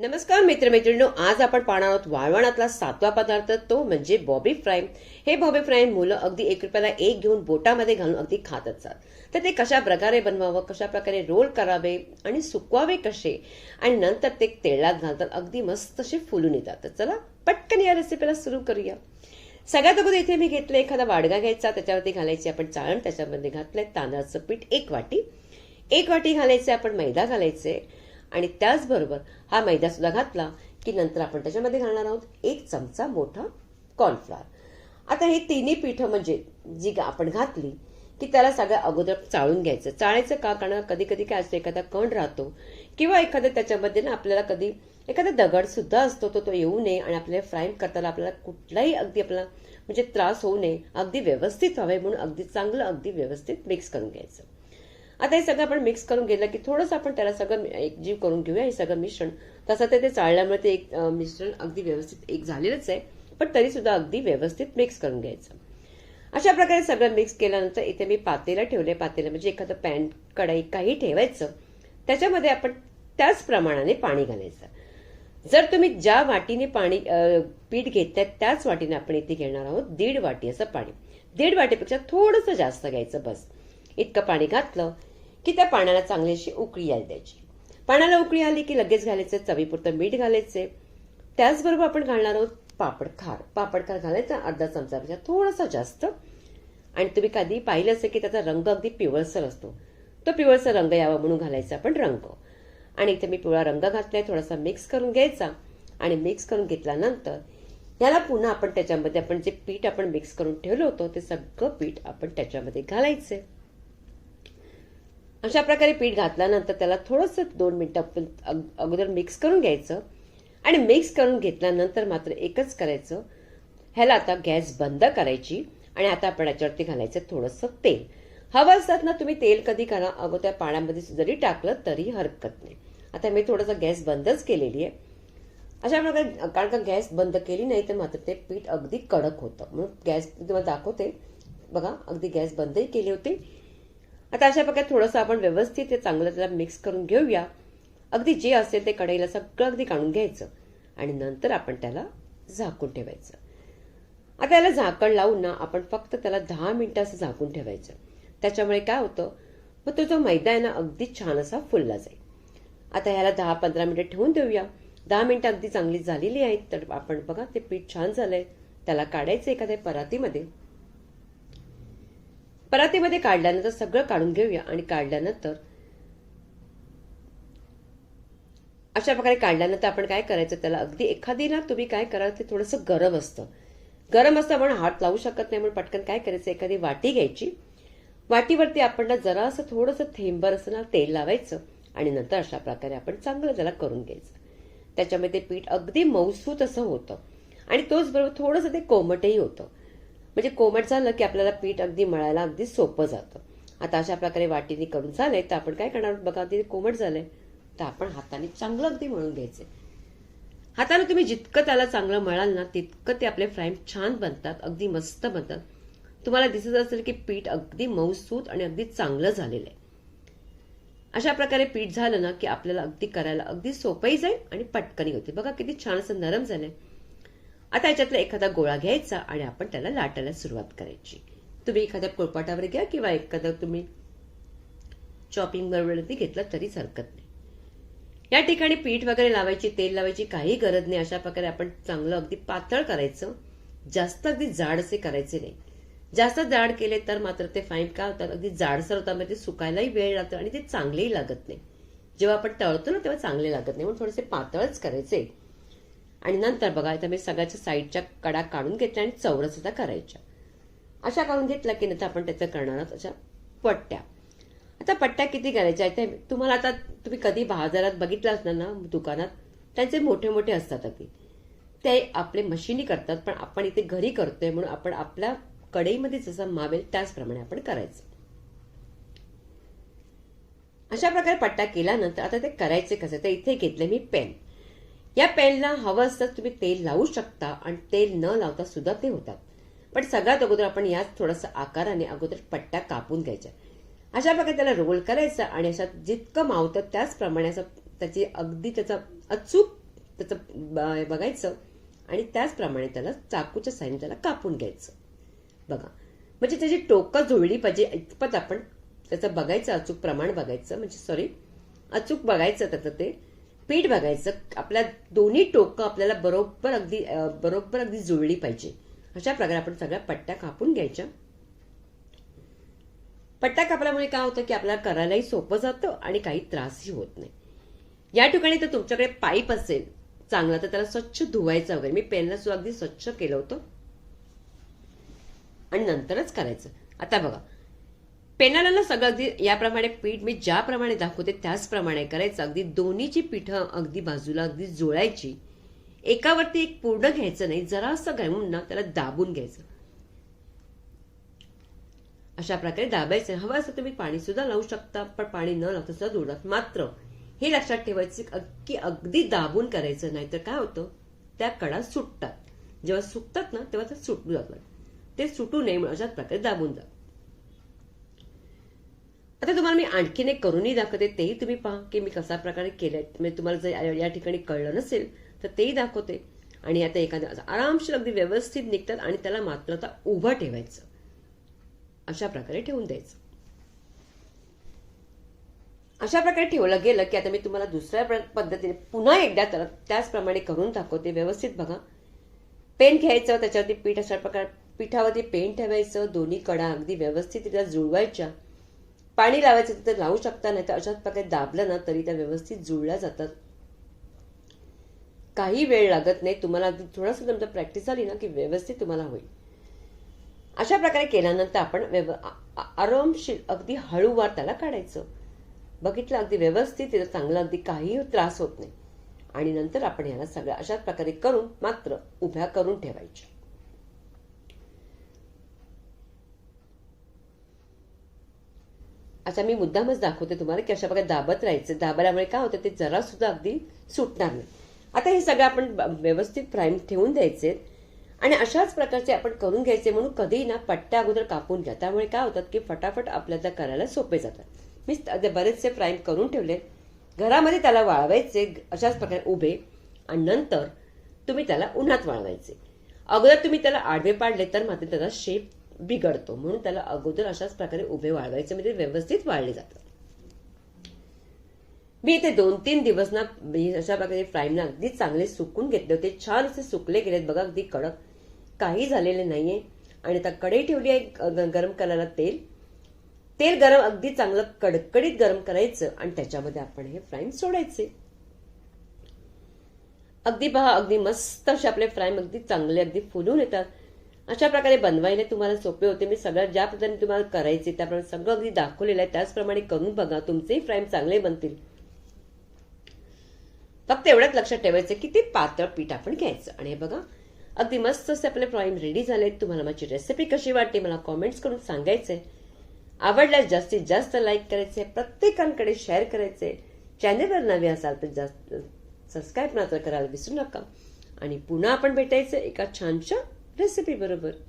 नमस्कार मित्रमैत्रिणींनो आज आपण पाहणार आहोत वाळवणातला सातवा पदार्थ तो म्हणजे बॉबी फ्राय. हे बॉबी फ्राय मुलं अगदी एक रुपयाला एक घेऊन बोटामध्ये घालून अगदी खात असतात तर ते कशा प्रकारे बनवावं कशा प्रकारे रोल करावे आणि सुकवावे कसे? आणि नंतर ते तेलात घालतात अगदी मस्त असे फुलून येतात. तर चला पटकन या रेसिपीला सुरू करूया. सगळ्यात अगोदर इथे मी घेतलं एखादा वाडगा घ्यायचा त्याच्यावरती घालायची आपण चाळण त्याच्यामध्ये घातलंय तांदळाचं पीठ एक वाटी. एक वाटी घालायचं आपण मैदा घालायचे. आणि त्याचबरोबर हा मैदा सुद्धा घातला की नंतर आपण त्याच्यामध्ये घालणार आहोत एक चमचा मोठा कॉर्नफ्लॉवर आता हे तिन्ही पीठं म्हणजे जी आपण घातली की त्याला सगळं अगोदर चाळून घ्यायचं. चाळायचं का? कारण कधी कधी काय असतं एखादा कण राहतो किंवा एखाद्या त्याच्यामध्ये ना आपल्याला कधी एखादा दगड सुद्धा असतो तो तो येऊ नये आणि आपल्याला फ्राईम करताना आपल्याला कुठलाही अगदी आपला म्हणजे त्रास होऊ नये. अगदी व्यवस्थित व्हावे म्हणून अगदी चांगलं अगदी व्यवस्थित मिक्स करून घ्यायचं. आता हे सगळं आपण मिक्स करून घेतलं की थोडंसं आपण त्याला सगळं एकजीव करून घेऊया हे सगळं मिश्रण. तसं ते ते चाळल्यामुळे ते एक मिश्रण अगदी व्यवस्थित एक झालेलंच आहे पण तरी सुद्धा अगदी व्यवस्थित मिक्स करून घ्यायचं. अशा प्रकारे सगळं मिक्स केल्यानंतर इथे मी पातेला ठेवले पातेला म्हणजे एखादं पॅन कढाई काही ठेवायचं त्याच्यामध्ये आपण त्याच प्रमाणाने पाणी घालायचं. जर तुम्ही ज्या वाटीने पाणी पीठ घेतल्यात त्याच वाटीने आपण इथे घेणार आहोत दीड वाटी असं पाणी. दीड वाटीपेक्षा थोडंसं जास्त घ्यायचं बस. इतकं पाणी घातलं की त्या पाण्याला चांगलीशी उकळी यायला द्यायची. पाण्याला उकळी आली की लगेच घालायचं चवीपुरतं मीठ घालायचे. त्याचबरोबर आपण घालणार आहोत पापड खार. पापड खार घालायचा अर्धा चमचापेक्षा थोडासा जास्त. आणि तुम्ही कधी पाहिलं असेल की त्याचा रंग अगदी पिवळसर असतो. तो पिवळसर रंग यावा म्हणून घालायचा आपण रंग. आणि इथे मी पिवळा रंग घातलाय थोडासा मिक्स करून घ्यायचा. आणि मिक्स करून घेतल्यानंतर याला पुन्हा आपण त्याच्यामध्ये आपण जे पीठ आपण मिक्स करून ठेवलं होतं ते सगळं पीठ आपण त्याच्यामध्ये घालायचे. अशा प्रकारे पीठ घातल्यानंतर त्याला थोडंसं दोन मिनटं अगोदर मिक्स करून घ्यायचं. आणि मिक्स करून घेतल्यानंतर मात्र एकच करायचं. ह्याला आता गॅस बंद करायची. आणि आता आपण याच्यावरती घालायचं थोडंसं तेल. हवं असतात ना तुम्ही तेल कधी करा अगोदर पाण्यामध्ये जरी टाकलं तरी हरकत नाही. आता मी थोडंसं गॅस बंदच केलेली आहे. अशा प्रकारे कारण का गॅस बंद केली नाही तर मात्र ते पीठ अगदी कडक होतं. म्हणून गॅस तुम्हाला दाखवते. बघा अगदी गॅस बंदही केली होती. आता अशा प्रकारे थोडंसं आपण व्यवस्थित ते चांगलं त्याला मिक्स करून घेऊया. अगदी जे असेल ते कढईला सगळं अगदी काढून घ्यायचं. आणि नंतर आपण त्याला झाकून ठेवायचं. आता याला झाकण लावून ना आपण फक्त त्याला दहा मिनटं असं झाकून ठेवायचं. त्याच्यामुळे काय होतं? मग तो जो मैदा आहे ना अगदी छान असा फुलला जाईल. आता ह्याला दहा पंधरा मिनिटं ठेवून देऊया. दहा मिनिटं अगदी चांगली झालेली आहेत तर आपण बघा ते पीठ छान झालंय. त्याला काढायचं एखाद्या परातीमध्ये. परातीमध्ये काढल्यानंतर सगळं काढून घेऊया आणि काढल्यानंतर अशा प्रकारे काढल्यानंतर आपण काय करायचं त्याला? अगदी एखादी ना तुम्ही काय करा ते थोडंसं गरम असतं. गरम असतं आपण हात लावू शकत नाही म्हणून पटकन काय करायचं? एखादी वाटी घ्यायची. वाटीवरती आपण ना जरासं थोडंसं थेंबर असं ना तेल लावायचं आणि नंतर अशा प्रकारे आपण चांगलं त्याला करून घ्यायचं. त्याच्यामध्ये ते पीठ अगदी मौसूत असं होतं. आणि तोच बरोबर थोडंसं ते कोमटही होतं. म्हणजे कोमट झालं की आपल्याला पीठ अगदी मळायला अगदी सोपं जातं. आता अशा प्रकारे वाटीने करून झालंय तर आपण काय करणार? बघा अगदी कोमट झालंय. तर आपण हाताने चांगलं अगदी मळून घ्यायचे हाताने तुम्ही जितकं त्याला चांगलं मळाल ना तितकं ते आपले फ्राईम छान बनतात अगदी मस्त बनतात. तुम्हाला दिसत असेल की पीठ अगदी मऊसूत आणि अगदी चांगलं झालेलं आहे अशा प्रकारे पीठ झालं ना की आपल्याला अगदी करायला अगदी सोपंही जाईल आणि पटकनही होते. बघा किती छान असं नरम झालंय. आता याच्यातला एखादा गोळा घ्यायचा आणि आपण त्याला लाटायला सुरुवात करायची. तुम्ही एखाद्या पोळपाटावर घ्या किंवा एखादा तुम्ही चॉपिंग बरोबर घेतलं तरीच हरकत नाही. या ठिकाणी पीठ वगैरे लावायची तेल लावायची काही गरज नाही. अशा प्रकारे आपण चांगलं अगदी पातळ करायचं. जास्त अगदी जाड असे करायचे नाही. जास्त जाड केले तर मात्र ते फाईन काय होतात? अगदी जाडसर होतात म्हणजे ते सुकायलाही वेळ लागतो आणि ते चांगलेही लागत नाही. जेव्हा आपण तळतो ना तेव्हा चांगले लागत नाही. म्हणून थोडेसे पातळच करायचे. आणि नंतर बघा इथं मी सगळ्याच्या साईडच्या कडा काढून घेतल्या आणि चौरस आता करायच्या. अशा काढून घेतल्या की नंतर आपण त्याचं करणार आहोत अशा पट्ट्या. आता पट्ट्या किती करायच्या आहेत तुम्हाला आता तुम्ही कधी बाजारात बघितलं असणार ना दुकानात त्यांचे मोठे मोठे असतात अगदी. ते आपले मशिनी करतात पण आपण इथे घरी करतोय म्हणून आपण आपल्या कढईमध्ये जसं मावेल त्याचप्रमाणे आपण करायचं. अशा प्रकारे पट्टा केल्यानंतर आता ते करायचे कसं? तर इथे घेतले मी पेन. या पेनला हवं असतं तुम्ही तेल लावू शकता आणि तेल न लावता सुद्धा ते होतात. पण सगळ्यात अगोदर आपण याच थोडंसं आकाराने अगोदर पट्ट्या कापून घ्यायच्या. अशा प्रकारे त्याला रोल करायचा आणि अशा जितकं मावतं त्याचप्रमाणे असं त्याची अगदी त्याचा अचूक त्याचं ब- बघायचं आणि त्याचप्रमाणे त्याला चाकूच्या साईन त्याला कापून घ्यायचं. बघा. म्हणजे त्याची टोकं जुळली पाहिजे इतपत आपण त्याचं बघायचं अचूक प्रमाण बघायचं. म्हणजे सॉरी अचूक बघायचं त्याचं ते. पीठ बघायचं आपल्या दोन्ही टोकं आपल्याला बरोबर अगदी बरोबर अगदी जुळली पाहिजे. अशा प्रकारे आपण सगळ्या पट्ट्या कापून घ्यायच्या. पट्ट्या कापल्यामुळे काय होतं की आपल्याला करायलाही सोपं जातं आणि काही त्रासही होत नाही. या ठिकाणी तर तुमच्याकडे पाईप असेल चांगला तर त्याला स्वच्छ धुवायचं वगैरे. मी पेनला सुद्धा अगदी स्वच्छ केलं होतं. आणि नंतरच करायचं. आता बघा पेनाला सगळं अगदी याप्रमाणे पीठ मी ज्याप्रमाणे दाखवते त्याचप्रमाणे करायचं. अगदी दोन्हीची पिठं अगदी बाजूला अगदी जोळायची. एकावरती एक पूर्ण घ्यायचं नाही जरासं घालून ना त्याला दाबून घ्यायचं. अशा प्रकारे दाबायचं. हवं असं तुम्ही पाणी सुद्धा लावू शकता पण पाणी न लावता सुद्धा जोडत मात्र हे लक्षात ठेवायचं की अग- की अगदी दाबून करायचं नाही तर काय होतं? त्या कडा सुटतात. जेव्हा सुकतात ना तेव्हा ते सुटू जातात ते सुटू नये म्हणून अशाच प्रकारे दाबून जातात आता तुम्हाला मी आणखीन एक करूनही दाखवते तेही तुम्ही पहा की मी कशा प्रकारे केलंय. म्हणजे तुम्हाला जर या- ठिकाणी कळलं नसेल तर तेही दाखवते. आणि आता एखाद्या आरामशीर अगदी व्यवस्थित निघतात आणि त्याला मात्र आता उभं ठेवायचं. अशा प्रकारे ठेवून द्यायचं. अशा प्रकारे ठेवलं गेलं की आता मी तुम्हाला दुसऱ्या पद्धतीने पुन्हा एकदा तर त्याचप्रमाणे करून दाखवते. व्यवस्थित बघा. पेन घ्यायचं त्याच्यावरती पीठ अशा प्रकारे पिठावरती पेन ठेवायचं दोन्ही कडा अगदी व्यवस्थित जुळवायच्या. पाणी लावायचं तर लावू शकता नाही तर अशाच प्रकारे दाबलं ना तरी त्या व्यवस्थित जुळल्या जातात. काही वेळ लागत नाही तुम्हाला अगदी थोडंसं तुमचं प्रॅक्टिस झाली ना की व्यवस्थित तुम्हाला होईल. अशा प्रकारे केल्यानंतर आपण व्यव- आरामशील आरामशीर अगदी हळूवार त्याला काढायचं. बघितलं अगदी व्यवस्थित तिथं चांगलं अगदी काही त्रास होत नाही. आणि नंतर आपण याला सगळ्या अशाच प्रकारे करून मात्र उभ्या करून ठेवायच्या. आता मी मुद्दामच दाखवते तुम्हाला की अशा प्रकारे दाबत राहायचं. दाबल्यामुळे काय होतं ते जरा सुद्धा अगदी सुटणार नाही. आता हे सगळं आपण व्यवस्थित प्राईम ठेवून द्यायचे. आणि अशाच प्रकारचे आपण करून घ्यायचे म्हणून कधीही ना पट्ट्या अगोदर कापून घ्या. त्यामुळे काय होतात की फटाफट आपल्याला करायला सोपे जातात. मी बरेचसे प्राईम करून ठेवले. घरामध्ये त्याला वाळवायचे अशाच प्रकारे उभे. आणि नंतर तुम्ही त्याला उन्हात वाळवायचे. अगोदर तुम्ही त्याला आडवे पाडले तर मात्र त्याचा शेप बिघडतो. म्हणून त्याला अगोदर अशाच प्रकारे उभे वाळवायचे म्हणजे व्यवस्थित वाळले जातात. मी इथे दोन तीन दिवस ना मी अशा प्रकारे फ्राईमला अगदी चांगले सुकून घेतले होते. छान असे सुकले गेलेत बघा अगदी कडक. काही झालेले नाहीये. आणि आता कढई ठेवली आहे गरम करायला तेल. तेल गरम अगदी चांगलं कडकडीत गरम करायचं आणि त्याच्यामध्ये आपण हे फ्राईम सोडायचे. अगदी पहा अगदी मस्त असे आपले फ्राईम अगदी चांगले अगदी फुलून येतात. अशा प्रकारे बनवायला तुम्हाला सोपे होते. मी सगळं ज्या पद्धतीने तुम्हाला करायचे त्याप्रमाणे सगळं अगदी दाखवलेलं आहे. त्याचप्रमाणे करून बघा तुमचेही फ्राईम चांगले बनतील. फक्त एवढंच लक्षात ठेवायचं की ते पातळ पीठ आपण घ्यायचं. आणि हे बघा अगदी मस्त असे आपले फ्राईम रेडी झालेत. तुम्हाला माझी रेसिपी कशी वाटते मला कॉमेंट्स करून सांगायचंय. आवडल्यास जास्तीत जास्त लाईक करायचे प्रत्येकांकडे शेअर करायचे चॅनलवर नवे असाल तर जास्त सबस्क्राईब मात्र करायला विसरू नका. आणि पुन्हा आपण भेटायचं एका छानशा रेसिपी बरोबर.